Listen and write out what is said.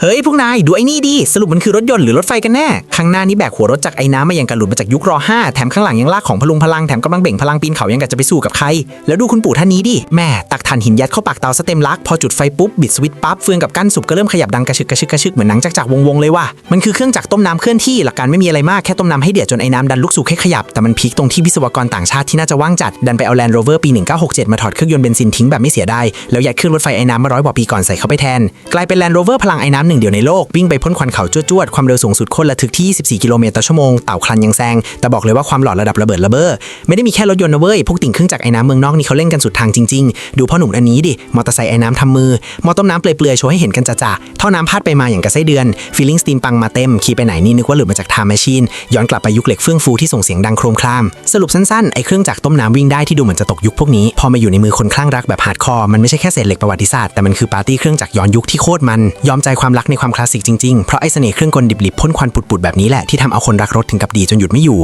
เฮ้ยพวกนายดูไอ้นี่ดิสรุปมันคือรถยนต์หรือรถไฟกันแน่ข้างหน้านี่แบกหัวรถจากไอ้น้ำมาอย่างกระหลุดมาจากยุครอ5แถมข้างหลังยังลากของพลุงพลังแถมกำลังเบ่งพลังปีนเขายังกะจะไปสู้กับใคร แล้วดูคุณปู่ท่านนี้ดิแม่ตักถ่านหินยัดเข้าปากเตาสเต็มลักพอจุดไฟปุ๊บบิดสวิตช์ปั๊บเฟืองกับกั้นสุบก็เริ่มขยับดังกระชึกกระชึกกระชึกเหมือนหนังจักจักรวงเลยว่ะมันคือเครื่องจักรต้มน้ำเคลื่อนที่หลักการไม่มีอะไรมากแค่ต้มน้ำให้เดือดจนไอ้น้ำดันลูกสูบให้ขยับแต่มันพีคตรงที่วิศวกรต่างชาติที่น่าจะว่างจัดดันไปเอาแลนด์โรเวอร์ปี 1967 มาถอดเครื่องยนต์เบนซินทิ้งแบบไม่เสียดายแล้วยัดเครื่องรถไฟไอ้น้ำมาร้อยกว่าปีก่อนใส่เข้าไปแทนกลายเป็นแลนด์โรเวอร์พลังไอ้น้ำหนึ่งเดียวในโลกวิ่งไปพ่นควันเขาจวดๆ ความเร็วสูงสุดโคตรระทึกที่ 24 กิโลเมตรต่อชั่วโมงเต่าคลันยังแซง แต่บอกเลยว่าความหลอดระดับระเบิดระเบ้อไม่ได้มีแค่รถยนต์นะเว้ย พวกติ่งเครื่องจากรไอ้น้ำเมืองนอกนี่เขาเล่นกันสุดทางจริงๆ ดูพ่อหนุ่มอันนี้ดิ มอเตอร์ไซค์ไอ้น้ำทำมือ มอต้มน้ำเปลือยๆโชว์ให้เห็นกันจ่าๆท่อน้ำพาดไปมาอย่างกระไส้เดือนฟีลิ่งสตีมปังมาเต็มขี่ไปไหนนี่นึกว่าหลุดมาจากไทม์แมชชีนย้อนกลับไปยุคเหล็กเฟื่องฟูที่ส่งเสียงดังโครมครามสรุปสั้นๆไอ้เครื่องจักรต้มน้ำวิ่งได้ที่ดูเหมือนจะตกยุคพวกนี้พอมาอยู่ในมือคนคลั่งรักแบบฮาร์ดคอร์มันไม่ใช่แค่เศษเหล็กประวัติศาสตร์แต่มันคือปาร์ตี้เครื่องจักรย้อนยุคที่โคตรมันยอมใจความรักในความคลาสสิกจริงๆ เพราะไอ้เสน่ห์เครื่องกลดิบๆพ่นควันปุดๆแบบนี้แหละที่ทำเอาคนรักรถถึงกับดีจนหยุดไม่อยู่